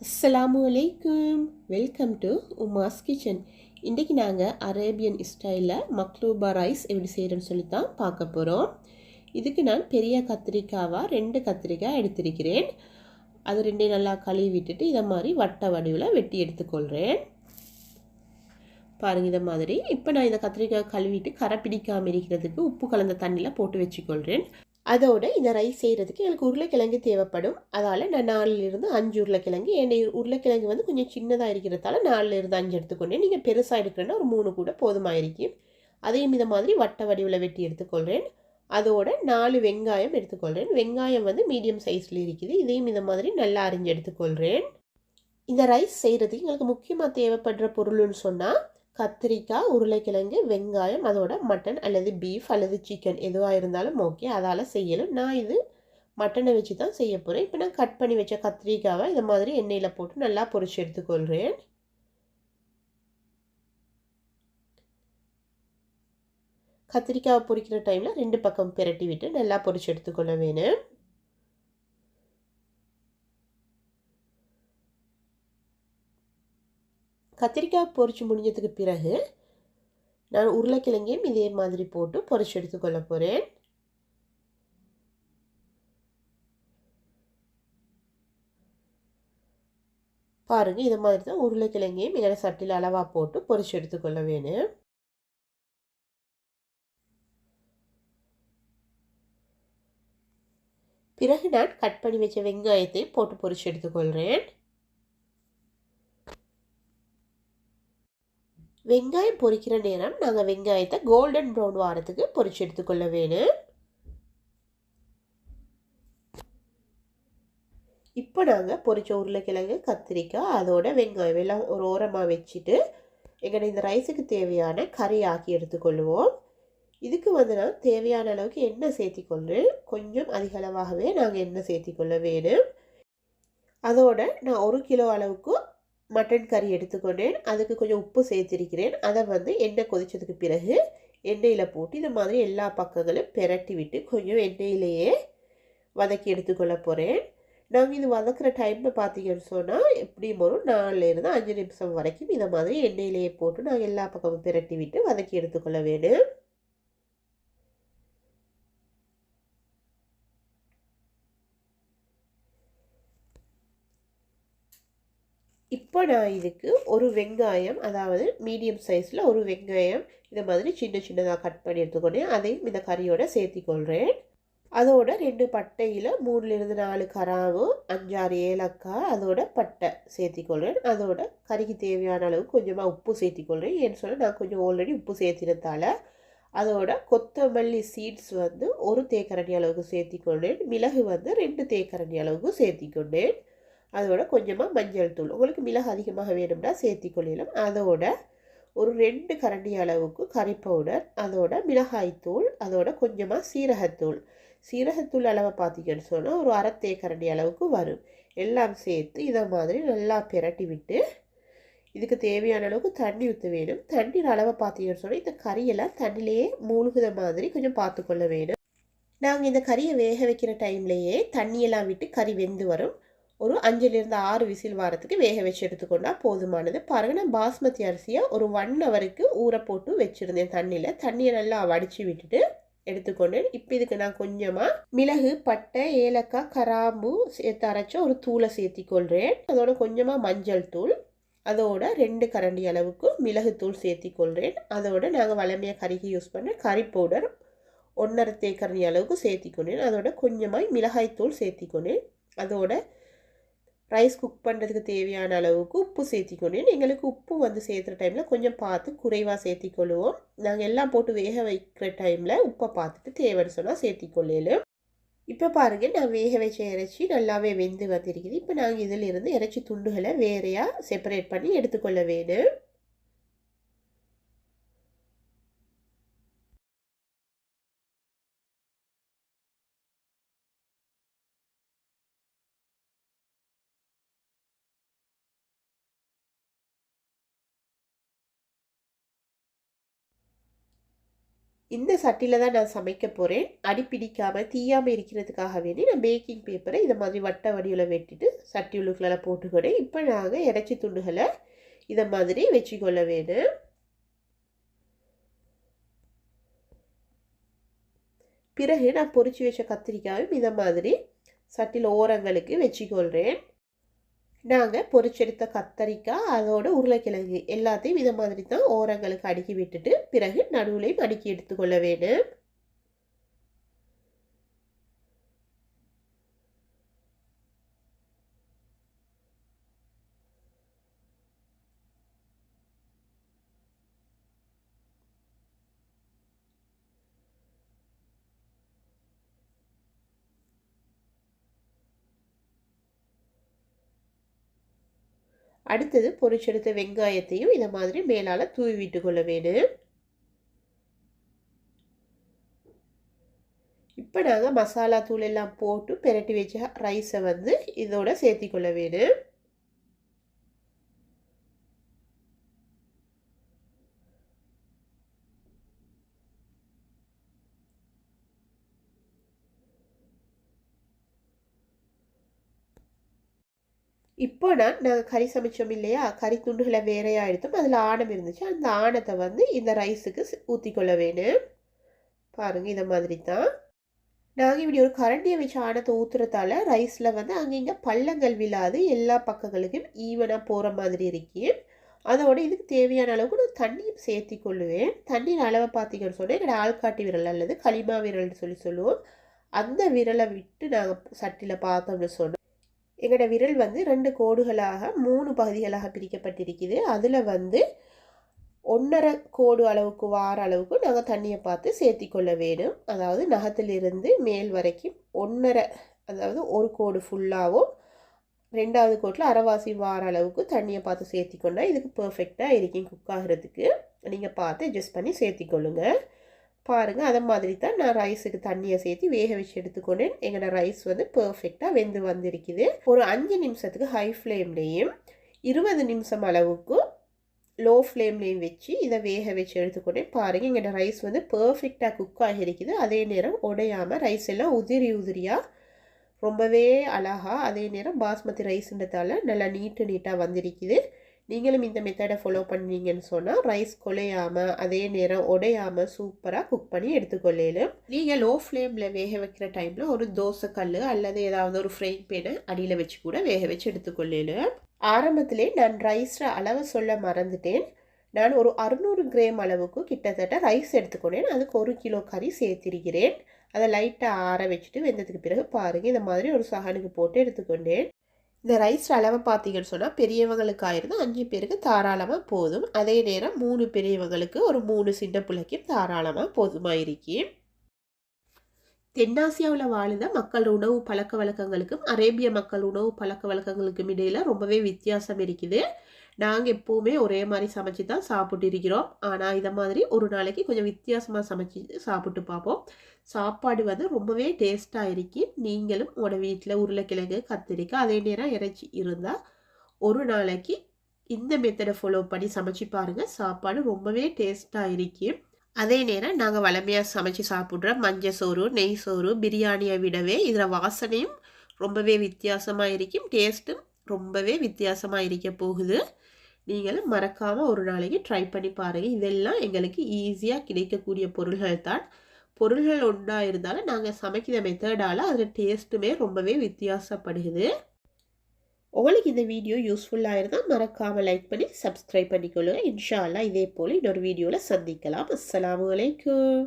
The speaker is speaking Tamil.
அஸ்லாமு அலைக்கும் வெல்கம் டு உமாஸ் கிச்சன் இன்றைக்கி நாங்கள் அரேபியன் ஸ்டைலில் மக்லூபா ரைஸ் எப்படி செய்கிறேன்னு சொல்லி தான் பார்க்க போகிறோம் இதுக்கு நான் பெரிய கத்திரிக்காவாக ரெண்டு கத்திரிக்காய் எடுத்திருக்கிறேன். அது ரெண்டையும் நல்லா கழுவி விட்டுட்டு இதை மாதிரி வட்ட வடிவில் வெட்டி எடுத்துக்கொள்கிறேன் பாருங்கள் இதை மாதிரி. இப்போ நான் இந்த கத்திரிக்காய் கழுவிட்டு கரை பிடிக்காமல் இருக்கிறதுக்கு உப்பு கலந்த தண்ணியில் போட்டு வச்சுக்கொள்கிறேன் அதோட இந்த ரைஸ் செய்கிறதுக்கு எனக்கு உருளைக்கிழங்கு தேவைப்படும். அதால் நான் நாலுலேருந்து அஞ்சு உருளைக்கிழங்கு என்னை உருளைக்கிழங்கு வந்து கொஞ்சம் சின்னதாக இருக்கிறதால நாலுலேருந்து அஞ்சு எடுத்துக்கொண்டேன். நீங்கள் பெருசாக எடுக்கிறேன்னா ஒரு மூணு கூட போதுமாக இருக்கும் அதையும் இந்த மாதிரி வட்ட வடிவில் வெட்டி எடுத்துக்கொள்கிறேன் அதோட நாலு வெங்காயம் எடுத்துக்கொள்கிறேன் வெங்காயம் வந்து மீடியம் சைஸில் இருக்குது. இதையும் இந்த மாதிரி நல்லா அரிஞ்சு எடுத்துக்கொள்கிறேன் இந்த ரைஸ் செய்கிறதுக்கு எங்களுக்கு முக்கியமாக தேவைப்படுற பொருள்னு சொன்னால் கத்திரிக்காய் உருளைக்கிழங்கு வெங்காயம் அதோட மட்டன் அல்லது பீஃப் அல்லது சிக்கன் எதுவாக இருந்தாலும் ஓகே அதால் செய்யணும் நான் இது மட்டனை வச்சு தான் செய்ய போகிறேன் இப்போ நான் கட் பண்ணி வச்ச கத்திரிக்காவை இது மாதிரி எண்ணெயில் போட்டு நல்லா பொரிச்சு எடுத்துக்கொள்கிறேன் கத்திரிக்காவை பொரிக்கிற டைமில் ரெண்டு பக்கம் பிரட்டி விட்டு நல்லா பொரிச்சு எடுத்துக்கொள்ள வேணும். கத்திரிக்காய் பொறிச்சு முடிஞ்சதுக்கு பிறகு நான் உருளைக்கிழங்கையும் இதே மாதிரி போட்டு பொறிச்சு எடுத்துக்கொள்ள போகிறேன் பாருங்கள் இதை மாதிரி தான் உருளைக்கிழங்கையும் எங்களை சட்டியில் அளவாக போட்டு பொறிச்சு எடுத்துக்கொள்ள வேணும். பிறகு நான் கட் பண்ணி வச்ச வெங்காயத்தை போட்டு பொறிச்சு எடுத்துக்கொள்கிறேன் வெங்காயம் பொரிக்கிற நேரம் நாங்கள் வெங்காயத்தை கோல்டன் ப்ரௌன் வாரத்துக்கு பொரிச்சு எடுத்துக்கொள்ள வேணும் இப்போ நாங்கள் பொரிச்ச உருளைக்கிழங்கு கத்திரிக்காய் அதோட வெங்காயம் எல்லாம் ஒரு ஓரமாக வச்சுட்டு எங்களை இந்த ரைஸுக்கு தேவையான கறி ஆக்கி எடுத்துக்கொள்வோம். இதுக்கு வந்து நான் தேவையான அளவுக்கு எண்ணெய் சேர்த்திக்கொள்கிறேன் கொஞ்சம் அதிக அளவாகவே நாங்கள் எண்ணெய் சேர்த்திக்கொள்ள வேணும் அதோட நான் ஒரு கிலோ அளவுக்கு மட்டன் கறி எடுத்துக்கொண்டேன். அதுக்கு கொஞ்சம் உப்பு சேர்த்திருக்கிறேன். அதை வந்து எண்ணெய் கொதித்ததுக்கு பிறகு எண்ணெயில் போட்டு இந்த மாதிரி எல்லா பக்கங்களும் பெரட்டி விட்டு கொஞ்சம் எண்ணெயிலேயே வதக்கி எடுத்துக்கொள்ள போகிறேன் நாங்கள் இது வதக்குற டைமில் பார்த்தீங்கன்னு சொன்னால் எப்படியும் ஒரு நாலுலேருந்து அஞ்சு நிமிஷம் வரைக்கும் இந்த மாதிரி எண்ணெயிலேயே போட்டு நாங்கள் எல்லா பக்கமும் பெரட்டி விட்டு வதக்கி எடுத்துக்கொள்ள வேணும் இப்போ நான் இதுக்கு ஒரு வெங்காயம் அதாவது மீடியம் சைஸில் ஒரு வெங்காயம் இந்த மாதிரி சின்ன சின்னதாக கட் பண்ணி எடுத்துக்கொண்டேன் அதையும் இந்த கறியோடு சேர்த்திக்கொள்கிறேன் அதோட ரெண்டு பட்டையில் மூணுலேருந்து நாலு கராவும் அஞ்சாறு ஏலக்காய் அதோட பட்டை சேர்த்திக்கொள்கிறேன் அதோட கறிக்கு தேவையான அளவு கொஞ்சமாக உப்பு சேர்த்திக்கொள்கிறேன் ஏன்னு சொன்னால் நான் கொஞ்சம் ஆல்ரெடி உப்பு சேர்த்தினதால அதோட கொத்தமல்லி சீட்ஸ் வந்து ஒரு தேக்கரண்டி அளவுக்கு சேர்த்திக்கொண்டேன் மிளகு வந்து ரெண்டு தேக்கரண்டி அளவுக்கு சேர்த்திக்கொண்டேன். அதோட கொஞ்சமாக மஞ்சள் தூள். உங்களுக்கு மிளகு அதிகமாக வேணும்னா சேர்த்தி கொள்ளிடலாம் அதோட ஒரு ரெண்டு கரண்டி அளவுக்கு கறி பவுடர் அதோட மிளகாய்த்தூள் அதோட கொஞ்சமாக சீரகத்தூள் சீரகத்தூள் அளவை பார்த்தீங்கன்னு சொன்னால் ஒரு அரை தேக்கரண்டி அளவுக்கு வரும். எல்லாம் சேர்த்து இதை மாதிரி நல்லா பிரட்டி விட்டு இதுக்கு தேவையான அளவுக்கு தண்ணி ஊற்ற வேணும். தண்ணீர் அளவை பார்த்தீங்கன்னு சொன்னால் இந்த கறியெல்லாம் தண்ணிலேயே மூழ்குத மாதிரி கொஞ்சம் பார்த்துக்கொள்ள வேணும். நாங்கள் இந்த கறியை வேக வைக்கிற டைம்லேயே தண்ணியெல்லாம் விட்டு கறி வெந்து வரும். ஒரு அஞ்சுலேருந்து ஆறு விசில் வாரத்துக்கு வேக வச்சு எடுத்துக்கொண்டால் போதுமானது. பாருங்கள் நான் பாஸ்மதி அரிசியை ஒரு ஒன் ஹவருக்கு ஊற போட்டு வச்சுருந்தேன் தண்ணியில். தண்ணியை நல்லா வடித்து விட்டுட்டு எடுத்துக்கொண்டேன் இப்போ இதுக்கு நான் கொஞ்சமாக மிளகு பட்டை ஏலக்காய் கராம்பு சேர்த்து அரைச்ச ஒரு தூளை சேர்த்திக்கொள்கிறேன் அதோட கொஞ்சமாக மஞ்சள் தூள் அதோட ரெண்டு கரண்டி அளவுக்கு மிளகு தூள் சேர்த்திக்கொள்கிறேன் அதோட நாங்கள் வளமையாக கறிக்கு யூஸ் பண்ண கறி பவுடர் ஒன்றரை தேக்கரண்டி அளவுக்கு சேர்த்திக்கொண்டேன் அதோட கொஞ்சமாக மிளகாய் தூள் சேர்த்திக்கொண்டேன் அதோட ரைஸ் குக் பண்ணுறதுக்கு தேவையான அளவுக்கு உப்பு சேர்த்திக்கொண்டேன் எங்களுக்கு உப்பு வந்து சேர்த்துற டைமில் கொஞ்சம் பார்த்து குறைவாக சேர்த்திக்கொள்ளுவோம். நாங்கள் எல்லாம் போட்டு வேக வைக்கிற டைமில் உப்பை பார்த்துட்டு தேவைன்னு சொன்னால் சேர்த்திக்கொள்ளலும். இப்போ பாருங்கள் நான் வேக வச்ச இறைச்சி நல்லாவே வெந்து வந்திருக்குது. இப்போ நாங்கள் இதில் இருந்து இறைச்சி துண்டுகளை வேறையாக செப்பரேட் பண்ணி எடுத்துக்கொள்ள வேணும். இந்த சட்டியில் தான் நான் சமைக்க போகிறேன் அடி பிடிக்காமல் தீயாமல் இருக்கிறதுக்காக வேண்டி நான் பேக்கிங் பேப்பரை இதை மாதிரி வட்ட வடிவில் வெட்டிட்டு சட்டி உள்ளுக்குள்ள போட்டுக்கிறேன். இப்போ நாங்கள் இறைச்சி துண்டுகளை இதை மாதிரி வச்சுக்கொள்ள வேணும். பிறகு நான் பொறிச்சு வச்ச கத்திரிக்காயும் இதை மாதிரி சட்டியில் ஓரங்களுக்கு வச்சுக்கொள்கிறேன் நாங்கள் பொரிச்செடுத்த கத்தரிக்காய் அதோட உருளைக்கிழங்கு எல்லாத்தையும் இதை மாதிரி தான் ஓரங்களுக்கு அடுக்கி விட்டுட்டு பிறகு நடுவுலையும் அடுக்கி எடுத்துக்கொள்ள வேணும். அடுத்தது பொரிச்செடுத்த வெங்காயத்தையும் இதை மாதிரி மேலால் தூவி விட்டுக்கொள்ள வேணும். இப்போ நாங்கள் மசாலா தூள் எல்லாம் போட்டு பெரட்டி வச்ச ரைஸை வந்து இதோட சேர்த்திக்கொள்ள வேணும். இப்போ நான் நாங்கள் கறி சமைச்சோம் இல்லையா? கறி துண்டுகளை வேறையாக எடுத்தோம் அதில் ஆணம் இருந்துச்சு. அந்த ஆணத்தை வந்து இந்த ரைஸுக்கு ஊற்றிக்கொள்ள வேணும். பாருங்கள் இதை மாதிரி தான் நாங்கள் இப்படி ஒரு கரண்டியை வச்சு ஆணத்தை ஊற்றுறதால ரைஸில் வந்து அங்கங்கே பள்ளங்கள் விழாது. எல்லா பக்கங்களுக்கும் ஈவனாக போகிற மாதிரி இருக்கு. அதோட இதுக்கு தேவையான அளவுக்கு நான் தண்ணியும் சேர்த்தி கொள்ளுவேன் தண்ணீர் அளவை பார்த்தீங்கன்னு சொன்னால் என்னோடய ஆள்காட்டி விரல் அல்லது களிமா விரல்னு சொல்லி சொல்லுவோம். அந்த விரலை விட்டு நாங்கள் சட்டியில் பார்த்தோம்னு சொன்னோம் எங்களோட விரல் வந்து ரெண்டு கோடுகளாக மூணு பகுதிகளாக பிரிக்கப்பட்டிருக்குது. அதில் வந்து ஒன்றரை கோடு அளவுக்கு வார அளவுக்கு நாங்கள் தண்ணியை பார்த்து சேர்த்தி கொள்ள வேணும் அதாவது நகத்திலிருந்து மேல் வரைக்கும் ஒன்றரை அதாவது ஒரு கோடு ஃபுல்லாகவும் ரெண்டாவது கோட்டில் அரைவாசி வார அளவுக்கு தண்ணியை பார்த்து சேர்த்திக்கொண்டா இதுக்கு பர்ஃபெக்டாக இருக்கும் குக் ஆகிறதுக்கு. நீங்கள் பார்த்து அட்ஜஸ்ட் பண்ணி சேர்த்திக்கொள்ளுங்கள் பாருங்கள் அதை மாதிரி தான் நான் ரைஸுக்கு தண்ணியை சேர்த்து வேக வச்சு எடுத்துக்கொண்டேன். எங்களோட ரைஸ் வந்து பர்ஃபெக்டாக வெந்து வந்திருக்குது. ஒரு அஞ்சு நிமிஷத்துக்கு ஹை ஃப்ளேம்லேயும் இருபது நிமிஷம் அளவுக்கு லோ ஃப்ளேம்லேயும் வச்சு இதை வேக வச்சு எடுத்துக்கொண்டேன். பாருங்கள் எங்களோட ரைஸ் வந்து பர்ஃபெக்டாக குக் ஆகிருக்குது. அதே நேரம் உடையாமல் ரைஸ் எல்லாம் உதிரி உதிரியாக ரொம்பவே அழகாக அதே நேரம் பாஸ்மதி ரைஸ்ன்றதால நல்லா நீட்டு நீட்டாக வந்திருக்குது. நீங்களும் இந்த மெத்தடை ஃபாலோ பண்ணீங்கன்னு சொன்னால் ரைஸ் குலையாமல் அதே நேரம் உடையாமல் சூப்பராக குக் பண்ணி எடுத்துக்கொள்ளலும் நீங்கள் லோ ஃப்ளேமில் வேக வைக்கிற டைமில் ஒரு தோசை கல் அல்லது ஏதாவது ஒரு ஃப்ரைங் பேனை அடியில் வச்சு கூட வேக வச்சு எடுத்துக்கொள்ளலும் ஆரம்பத்திலே நான் ரைஸில் அளவு சொல்ல மறந்துட்டேன். நான் ஒரு அறுநூறு கிராம் அளவுக்கு கிட்டத்தட்ட ரைஸ் எடுத்துக்கொண்டேன். அதுக்கு ஒரு கிலோ கறி சேர்த்திருக்கிறேன். அதை லைட்டாக ஆற வச்சுட்டு வெந்ததுக்கு பிறகு பாருங்கள் இந்த மாதிரி ஒரு சகனுக்கு போட்டு எடுத்துக்கொண்டேன். இந்த ரைஸ் அளவை பார்த்தீங்கன்னு சொன்னால் பெரியவங்களுக்கு ஆயிருந்து அஞ்சு பேருக்கு தாராளமாக போதும். அதே நேரம் மூணு பெரியவங்களுக்கு ஒரு மூணு சின்ன பிள்ளைக்கும் தாராளமாக போதுமாக இருக்கேன் தென்னாசியாவில் வாழுத மக்கள் உணவு பழக்க வழக்கங்களுக்கும் அரேபிய மக்கள் உணவு பழக்க வழக்கங்களுக்கும் இடையில் ரொம்பவே வித்தியாசம் இருக்குது. நாங்கள் எப்போவுமே ஒரே மாதிரி சமைச்சு தான் சாப்பிட்டு இருக்கிறோம் ஆனால் இதை மாதிரி ஒரு நாளைக்கு கொஞ்சம் வித்தியாசமாக சமைச்சு சாப்பிட்டு பார்ப்போம். சாப்பாடு வந்து ரொம்பவே டேஸ்ட்டாக இருக்கு. நீங்களும் உங்களோட வீட்டில் உருளைக்கிழங்கு கத்திரிக்காய் அதே நேரம் இறைச்சி இருந்தால் ஒரு நாளைக்கு இந்த மெத்தடை ஃபாலோ பண்ணி சமைச்சு பாருங்கள் சாப்பாடு ரொம்பவே டேஸ்ட்டாக இருக்கு. அதே நேரம் நாங்கள் வளமையாக சமைச்சு சாப்பிட்ற மஞ்சள் சோறு நெய் சோறு பிரியாணியை விடவே இதில் வாசனையும் ரொம்பவே வித்தியாசமாக இருக்கும் டேஸ்ட்டும் ரொம்பவே வித்தியாசமாக இருக்க போகுது. நீங்களும் மறக்காமல் ஒரு நாளைக்கு ட்ரை பண்ணி பாருங்கள் இதெல்லாம் எங்களுக்கு ஈஸியாக கிடைக்கக்கூடிய பொருள்கள் தான். பொருள்கள் ஒன்றா இருந்தாலும் நாங்கள் சமைக்கிற மெத்தடால் அதில் டேஸ்ட்டுமே ரொம்பவே வித்தியாசப்படுகிறது உங்களுக்கு இந்த வீடியோ யூஸ்ஃபுல்லாக இருந்தால் மறக்காமல் லைக் பண்ணி சப்ஸ்கிரைப் பண்ணிக்கொள்ளுங்கள் இன்ஷா அல்லா இதே போல் இன்னொரு வீடியோவில் சந்திக்கலாம். அஸ்லாம் வலைக்கும்